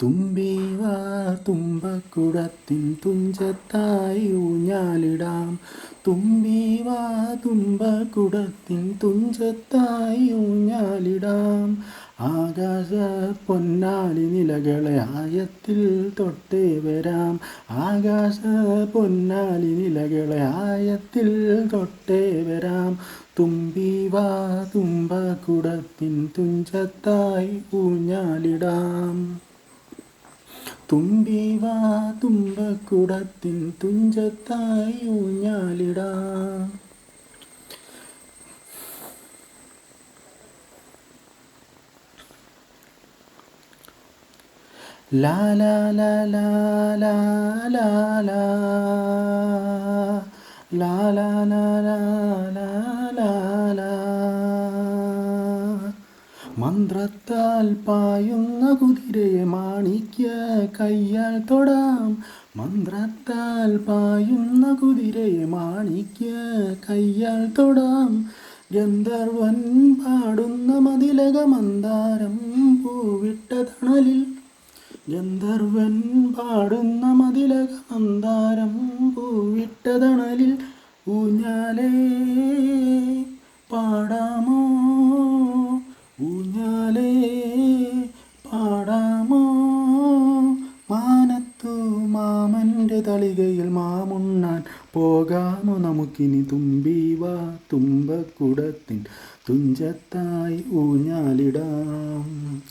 തുമ്പി വാ തുമ്പക്കുടത്തിൻ തുഞ്ചത്തായി ഊഞ്ഞാലിടാം തുമ്പി വാ തുമ്പക്കുടത്തിൻ തുഞ്ചത്തായി ഊഞ്ഞാലിടാം ആകാശ പൊന്നാലി നിലകളെ ആയത്തിൽ തൊട്ടേ വരാം. ആകാശ പൊന്നാലി നിലകളെ ആയത്തിൽ തൊട്ടേ വരാം. തുമ്പി വാ തുമ്പക്കുടത്തിൻ തുഞ്ചത്തായി ഊഞ്ഞാലിടാം. തുമ്പി വാ തുമ്പക്കുടത്തിൻ തുഞ്ചത്തായി ഊഞ്ഞാലിടാം. ലാ ലാ ലാ ലാ ലാ ലാ ലാ ലാ ലാ ലാ ലാ ലാ ലാ മന്ത്രത്താൽ പായുന്ന കുതിരയെ മാണിക്യ കയ്യാൽ തൊടാം മന്ത്രത്താൽ പായുന്ന കുതിരയെ മാണിക്യ കയ്യാൽ തൊടാം ഗന്ധർവൻ പാടുന്ന മതിലക മന്ദാരം പൂവിട്ട തണലിൽ ഗന്ധർവൻ പാടുന്ന മതിലക മന്ദാരം പൂവിട്ടതണലിൽ ഊഞ്ഞാലേ. പാടാമോ? ഊഞ്ഞാലേ. പാടാമോ? മാനത്തു മാമന്റെ തളികയിൽ മാമുണ്ണാൻ പോകാമോ നമുക്കിനി തുമ്പി വാ തുമ്പക്കുടത്തിൻ തുഞ്ചത്തായി ഊഞ്ഞാലിടാം.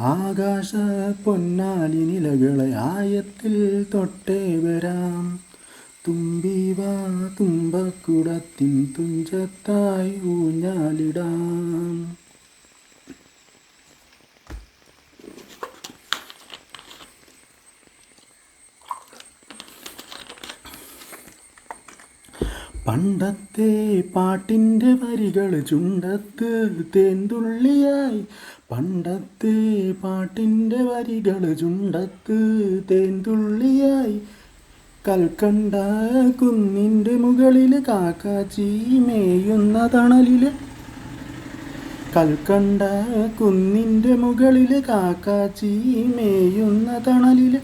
ആകാശ പൊന്നാലി നിലകളെ ആയത്തിൽ തൊട്ടേ വരാം. തുമ്പി വാ തുമ്പക്കുടത്തിൻ തുഞ്ചത്തായി ഊഞ്ഞാലിടാം. പണ്ടത്തെ പാട്ടിന്റെ വരികൾ ചുണ്ടത്ത് തേൻതുള്ളിയായി. പണ്ടത്തെ പാട്ടിന്റെ വരികൾ ചുണ്ടത്ത് തേൻതുള്ളിയായി. കൽക്കണ്ട കുന്നിന്റെ മുകളിൽ കാക്കാച്ചി മേയുന്ന തണലിൽ. കൽക്കണ്ട കുന്നിന്റെ മുകളിൽ കാക്കാച്ചി മേയുന്ന തണലിൽ.